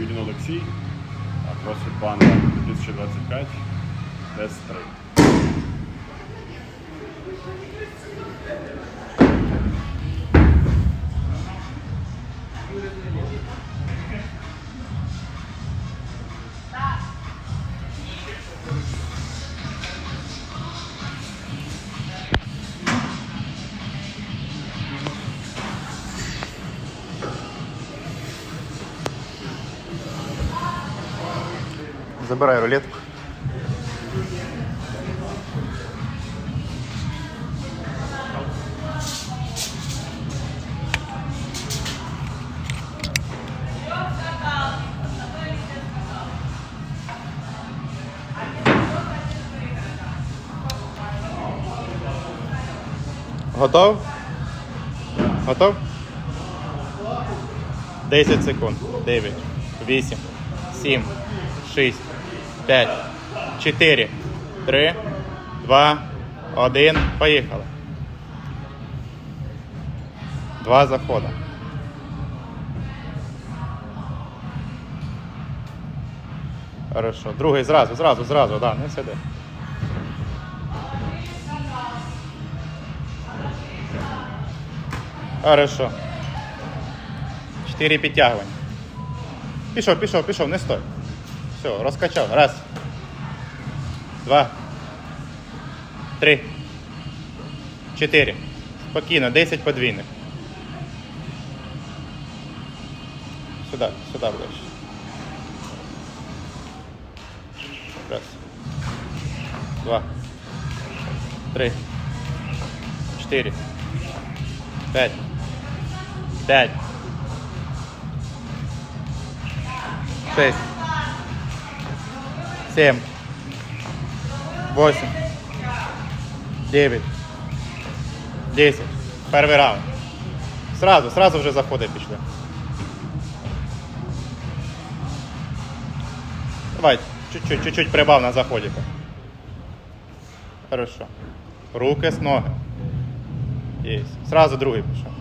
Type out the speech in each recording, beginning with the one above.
Юрін Олексій, CrossFit Banda 2025, тест 3. Забирай рулетку. Готов? Готов? 10 секунд. 9, 8, 7, 6, 5, 4, 3, 2, 1. Поїхали. Два заходи. Хорошо. Другий зразу, зразу, зразу, да, не сиди. Хорошо. Чотири підтягування. Пішов, пішов, пішов, не стой. Все, розкачав. Раз. Два. Три. Чотири. Спокійно, 10 подвійних. Сюди, сюди ближче. Раз. Два. Три. Чотири. П'ять. П'ять. Шесть Семь. Восемь. Девять. Десять. Перший раунд. Сразу, сразу вже заходи пішли. Давай, чуть-чуть, чуть-чуть прибав на заході. Хорошо. Руки с ноги. Есть. Сразу другий пішов.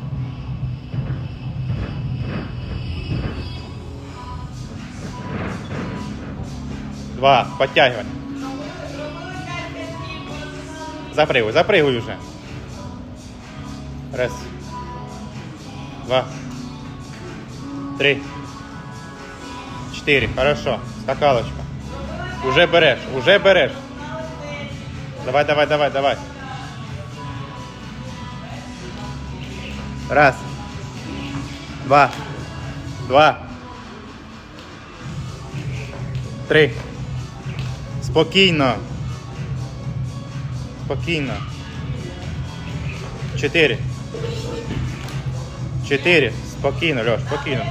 Два. Подтягивай. Запрыгивай, запрыгивай уже. Раз. Два. Три. Четыре. Хорошо. Скакалочка. Уже берешь, уже берешь. Давай, давай, давай, давай. Раз. Два. Два. Три. Спокійно. Спокійно. Чотири. Чотири. Спокійно, Льош, спокійно.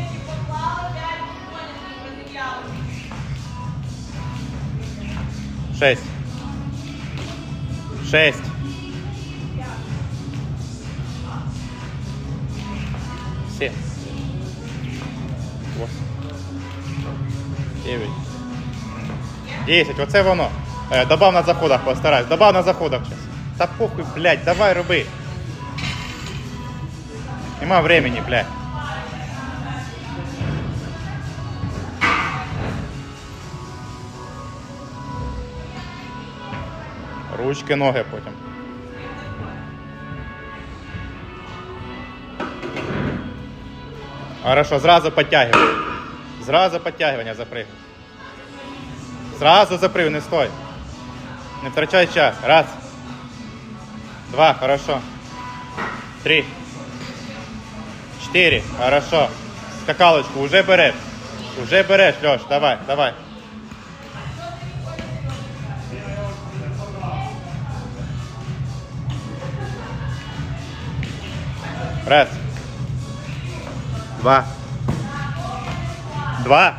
Шесть. Шесть. Семь. Восемь. Дев'ять. Десять, оце воно. Е, добав на заходах, постараюсь. Добав на заходах зараз. Та похуй, блядь, давай роби. Нема времени, блядь. Ручки, ноги потім. Хорошо, зразу підтягивай. Зразу підтягування запригуй. Сразу запрыгивай, не стой. Не втрачай час. Раз. Два, хорошо. Три. Четыре, хорошо. Скакалочку уже берешь. Уже берешь, Леш, давай, давай. Раз. Два. Два.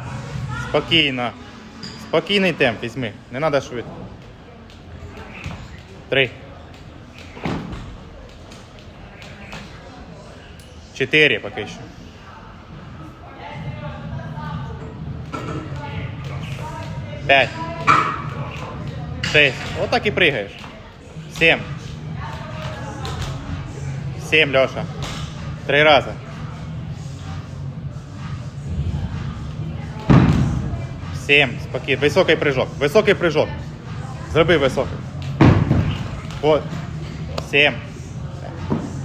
Спокійно. Спокійний темп візьми. Не треба швидко. Три. Чотири поки що. П'ять. Шесть. Отак і пригаєш. Сім. Сім, Льоша. Три рази. Сім. Спокійно. Високий прыжок. Високий прыжок. Зроби високий. От. Сім.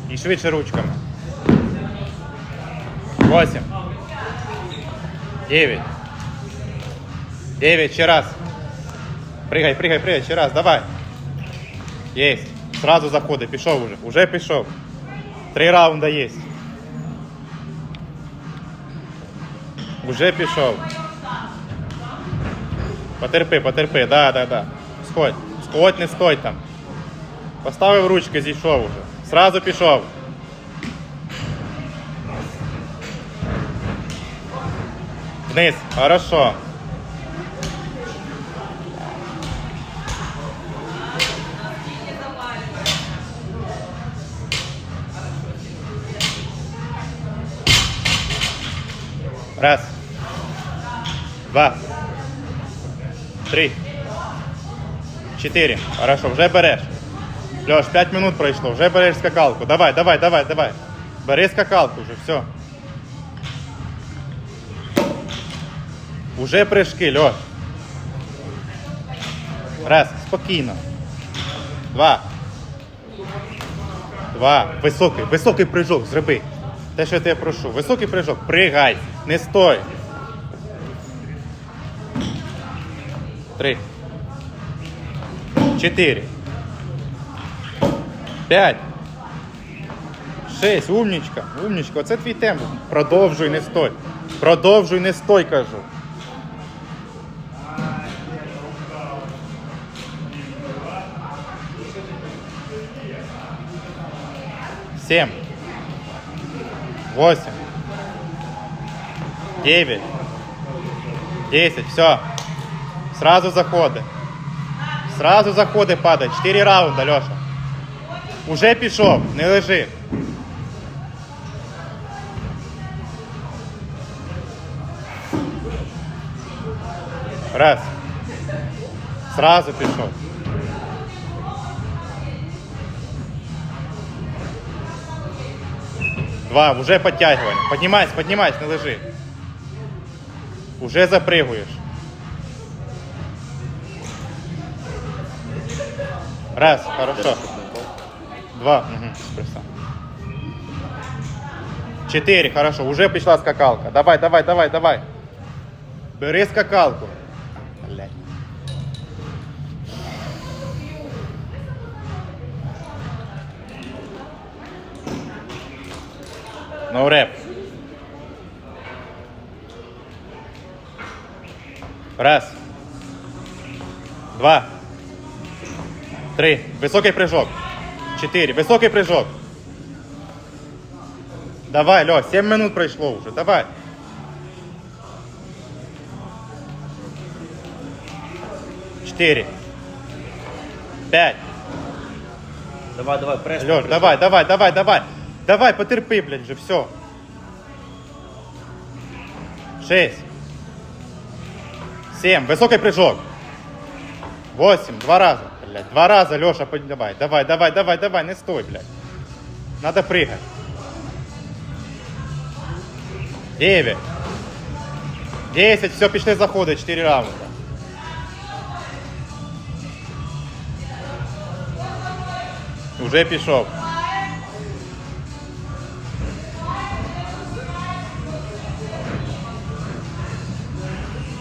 І швидше ручками. Восемь. Девять. Девять. Ще раз. Пригай, пригай, пригай. Ще раз. Давай. Есть. Сразу заходи. Пішов уже. Уже пішов. Три раунда есть. Уже пішов. Потерпи, потерпи, да, да, да. Сходь. Сходь, не стой там. Поставив ручки, зійшов уже. Сразу пішов. Вниз. Хорошо. Раз. Два. Три. Чотири. Хорошо, вже береш. Льош, 5 минут пройшло, вже береш скакалку. Давай, давай, давай, давай. Бери скакалку вже, все. Уже прыжки, Льош. Раз, спокійно. Два. Два. Високий, високий прыжок зроби. Те, що я тебе прошу. Високий прыжок. Пригай. Не стой. Три. Чотири. П'ять. Шесть. Умнічка. Умнічка. Оце твій темп. Продовжуй, не стой. Продовжуй, не стой, кажу. Семь. Восемь. Девять. Десять. Все. Сразу заходи. Сразу заходи падай. Четыре раунда, Леша. Уже пішов, не лежи. Раз. Сразу пішов. Два, уже подтягивание. Поднимайся, поднимайся, не лежи. Уже запрыгуешь. Раз, хорошо. Два, угу. Четыре, хорошо, уже пришла скакалка. Давай, давай, давай, давай. Бери скакалку. Блядь. No реп. Раз. Два. Три. Високий прыжок. Четыре. Высокий прыжок. Давай, Лё, 7 минут пройшло уже. Давай. Четыре. Пять. Давай, давай, пресс. Лёш, давай, давай, давай, давай. Давай, потерпи, блядь, же, все. Шесть. Семь. Высокий прыжок. Восемь. Два раза. Блядь, два раза, Леша, давай. Давай, давай, давай, давай, не стой, блядь. Надо прыгать. Девять. Десять. Все, пішли заходи. Четыре раунда. Уже пішов.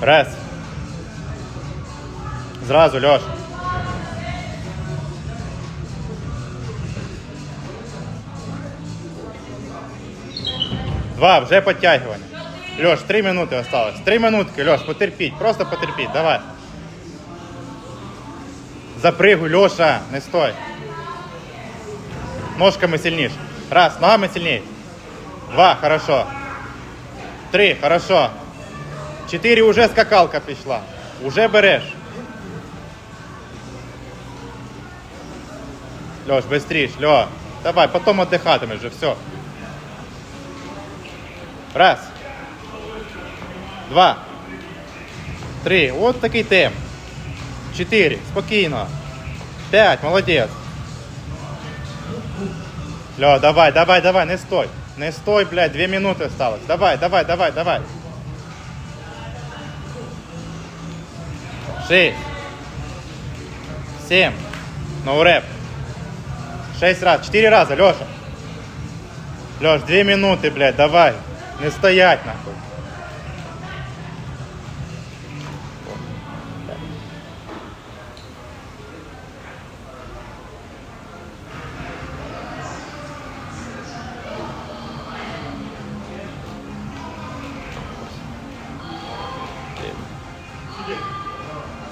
Раз. Зразу, Льош. Два, вже підтягування. Льош, три минути осталось. Три минутки, Льош, потерпіть, просто потерпіть, давай. Запригуй, Льоша, не стой. Ножками сильніше. Раз, ногами сильнее. Два, хорошо. Три, хорошо. Чотири уже скакалка пішла. Уже береш. Льош, быстріш, Льо. Давай, потом отдыхатимеш вже, все. Раз. Два. Три. От такий темп. Чотири. Спокійно. П'ять. Молодець. Лё, давай, давай, давай, не стой. Не стой, блядь, две минуты осталось. Давай, давай, давай, давай. Шесть. Семь. Ноуреп. Шесть раз. Четыре раза, Леша. Леш, две минуты, блядь, давай. Не стоять, нахуй.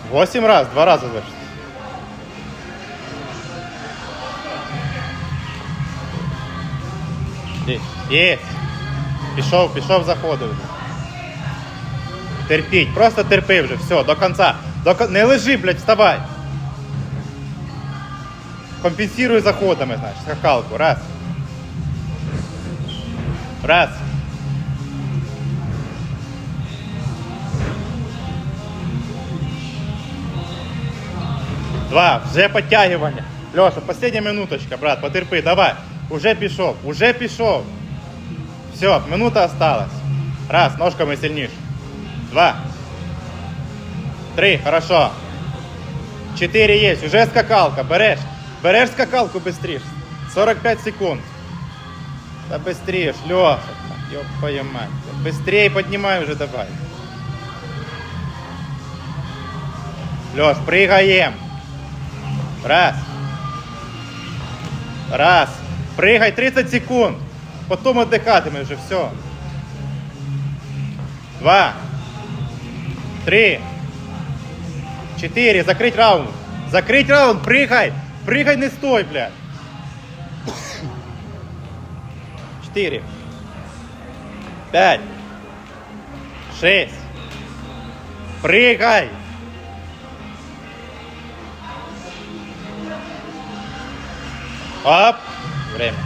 Восемь раз, два раза значит. Є. Є. Пішов, пішов заходив. Терпіть, просто терпи вже, все, до кінця. До, кон- не лежи, блядь, вставай. Компенсируй заходами, значить, скакалку. Раз. Раз. Два. Вже підтягування. Леша, последня минуточка, брат, потерпи, давай. Уже пішов, уже пішов. Все, минута осталась. Раз, ножками сильніше. Два. Три, хорошо. Четыре есть, уже скакалка, берешь. Берешь скакалку быстрее. 45 секунд. Да быстрее, Леша. Ёб твою мать. Быстрее поднимай уже давай. Леш, прыгаем. Раз. Раз. Прыгай 30 секунд. Потом отдыхатимешь уже, все. Два. Три. Четыре. Закрыть раунд. Закрыть раунд. Прыгай. Прыгай, не стой, блядь. Четыре. Пять. Шесть. Прыгай. Оп. Время.